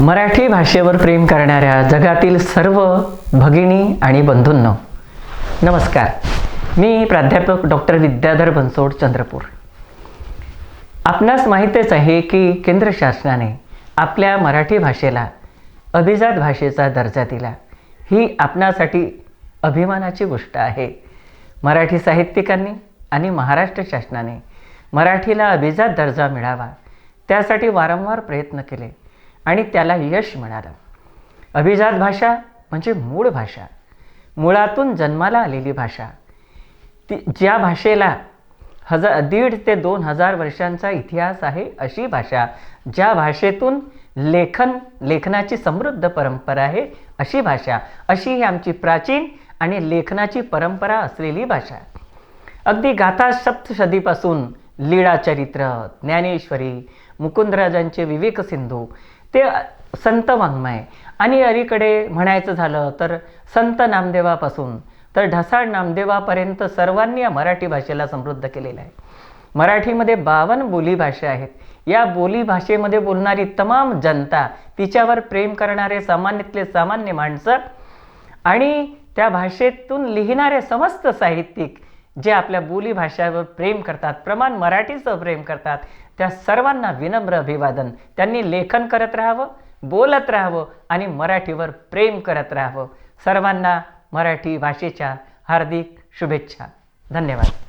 मराठी भाषेवर प्रेम करणाऱ्या जगातील सर्व भगिनी आणि बंधूंनो नमस्कार. मी प्राध्यापक डॉक्टर विद्याधर बनसोड चंद्रपूर. आपणास माहीतच आहे की केंद्र शासनाने आपल्या मराठी भाषेला अभिजात भाषेचा दर्जा दिला. ही आपणासाठी अभिमानाची गोष्ट आहे. मराठी साहित्यिकांनी आणि महाराष्ट्र शासनाने मराठीला अभिजात दर्जा मिळावा त्यासाठी वारंवार प्रयत्न केले. आणि त्याला यश मिळालं. अभिजात भाषा म्हणजे मूळ भाषा. मुळातून जन्माला आलेली भाषा. ती ज्या भाषेला हजार दीड ते दोन हजार वर्षांचा इतिहास आहे अशी भाषा ज्या भाषेतून लेखन लेखनाची समृद्ध परंपरा आहे अशी भाषा. अशी ही आमची प्राचीन आणि लेखनाची परंपरा असलेली भाषा. अगदी गाथा सप्तशतीपासून लीळाचरित्र ज्ञानेश्वरी मुकुंदराजांचे विवेक सिंधू ते संत वाङ्मय. आणि अलीकडे म्हणायचं झालं तर संत नामदेवापासून तर ढसाळ नामदेवापर्यंत सर्वांनी या मराठी भाषेला समृद्ध केलेलं आहे. मराठीमध्ये बावन्न बोलीभाषा आहेत. या बोलीभाषेमध्ये बोलणारी तमाम जनता तिच्यावर प्रेम करणारे सामान्यातले सामान्य माणसं आणि त्या भाषेतून लिहिणारे समस्त साहित्यिक जे आपल्या बोलीभाषेवर प्रेम करतात प्रमाण मराठीचं प्रेम करतात त्या सर्वांना विनम्र अभिवादन. त्यांनी लेखन करत राहावं बोलत राहावं आणि मराठीवर प्रेम करत राहावं. सर्वांना मराठी भाषेच्या हार्दिक शुभेच्छा. धन्यवाद.